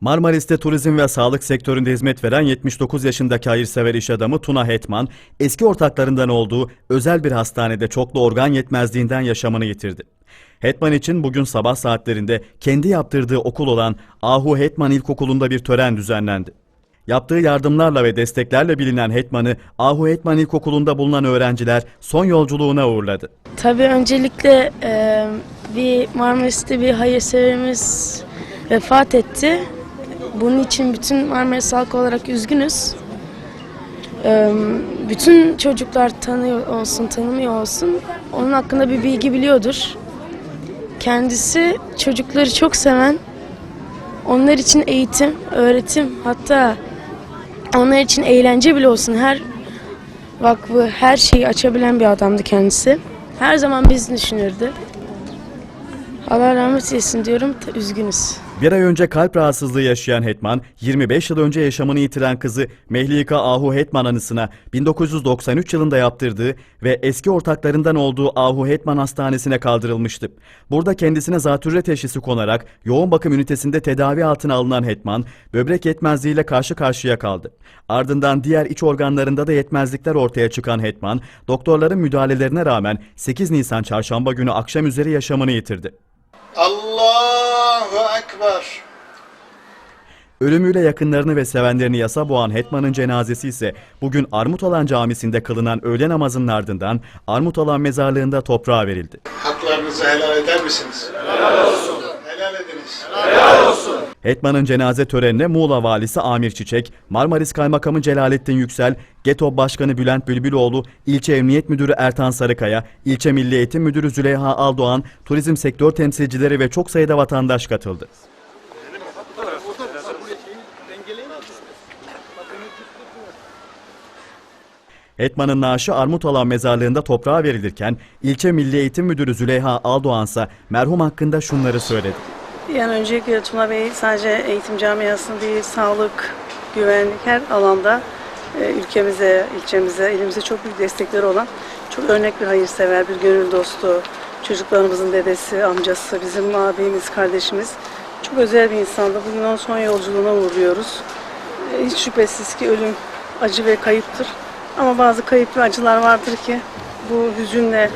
Marmaris'te turizm ve sağlık sektöründe hizmet veren 79 yaşındaki hayırsever iş adamı Tuna Hetman, eski ortaklarından olduğu özel bir hastanede çoklu organ yetmezliğinden yaşamını yitirdi. Hetman için bugün sabah saatlerinde kendi yaptırdığı okul olan Ahu Hetman İlkokulu'nda bir tören düzenlendi. Yaptığı yardımlarla ve desteklerle bilinen Hetman'ı Ahu Hetman İlkokulu'nda bulunan öğrenciler son yolculuğuna uğurladı. Tabii öncelikle e, bir Marmaris'te bir hayırseverimiz vefat etti. Bunun için bütün Marmaris halkı olarak üzgünüz. E, bütün çocuklar tanıyor olsun, tanımıyor olsun. Onun hakkında bir bilgi biliyordur. Kendisi çocukları çok seven, onlar için eğitim, öğretim, hatta onlar için eğlence bile olsun her vakfı, her şeyi açabilen bir adamdı kendisi. Her zaman bizi düşünürdü. Allah rahmet eylesin diyorum, üzgünüz. Bir ay önce kalp rahatsızlığı yaşayan Hetman, 25 yıl önce yaşamını yitiren kızı Mehlika Ahu Hetman anısına 1993 yılında yaptırdığı ve eski ortaklarından olduğu Ahu Hetman Hastanesi'ne kaldırılmıştı. Burada kendisine zatürre teşhisi konarak yoğun bakım ünitesinde tedavi altına alınan Hetman, böbrek yetmezliğiyle karşı karşıya kaldı. Ardından diğer iç organlarında da yetmezlikler ortaya çıkan Hetman, doktorların müdahalelerine rağmen 8 Nisan çarşamba günü akşam üzeri yaşamını yitirdi. Allahu Ekber. Ölümüyle yakınlarını ve sevenlerini yasa boğan Hetman'ın cenazesi ise bugün Armutalan Camisi'nde kılınan öğle namazının ardından Armutalan mezarlığında toprağa verildi. Haklarınızı helal eder misiniz? Helal olsun. Helal ediniz. Hetman'ın cenaze törenine Muğla Valisi Amir Çiçek, Marmaris Kaymakamı Celalettin Yüksel, GETO Başkanı Bülent Bülbüloğlu, İlçe Emniyet Müdürü Ertan Sarıkaya, İlçe Milli Eğitim Müdürü Züleyha Aldoğan, turizm sektör temsilcileri ve çok sayıda vatandaş katıldı. Hetman'ın naaşı Armutalan mezarlığında toprağa verilirken, ilçe Milli Eğitim Müdürü Züleyha Aldoğan ise merhum hakkında şunları söyledi. Yani öncelikle Tuna Bey sadece eğitim camiasında değil, sağlık, güvenlik her alanda e, ülkemize, ilçemize, elimize çok büyük destekleri olan çok örnek bir hayırsever, bir gönül dostu, çocuklarımızın dedesi, amcası, bizim abimiz, kardeşimiz. Çok özel bir insandı. Bugün onun son yolculuğuna uğurluyoruz. E, Hiç şüphesiz ki ölüm acı ve kayıptır. Ama bazı kayıp ve acılar vardır ki bu hüzünle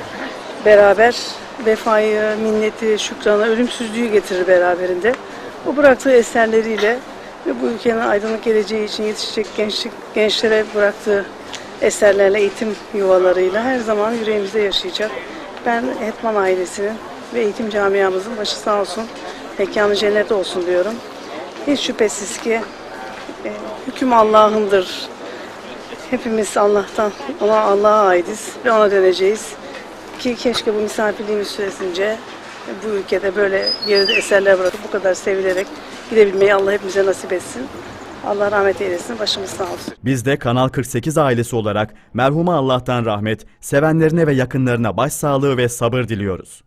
beraber vefayı, minneti, şükranı, ölümsüzlüğü getirir beraberinde. O bıraktığı eserleriyle ve bu ülkenin aydınlık geleceği için yetişecek gençlik, gençlere bıraktığı eserlerle, eğitim yuvalarıyla her zaman yüreğimizde yaşayacak. Ben Hetman ailesinin ve eğitim camiamızın başı sağ olsun, mekanı cennet olsun diyorum. Hiç şüphesiz ki e, hüküm Allah'ındır. Hepimiz Allah'tan, ona Allah'a aitiz ve ona döneceğiz. Ki keşke bu misafirliğimiz süresince bu ülkede böyle geride eserler bırakıp bu kadar sevilerek gidebilmeyi Allah hepimize nasip etsin. Allah rahmet eylesin, başımız sağ olsun. Biz de Kanal 48 ailesi olarak merhuma Allah'tan rahmet, sevenlerine ve yakınlarına başsağlığı ve sabır diliyoruz.